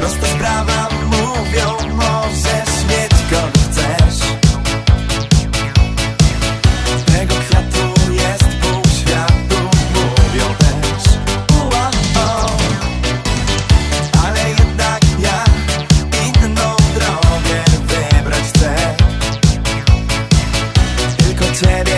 Prosta sprawa. Mówią Możesz mieć kogo chcesz? Tego kwiatu jest pół światu. Mówią też. Ua. Ale jednak ja Inną drogę wybrać chcę. Tylko ciebie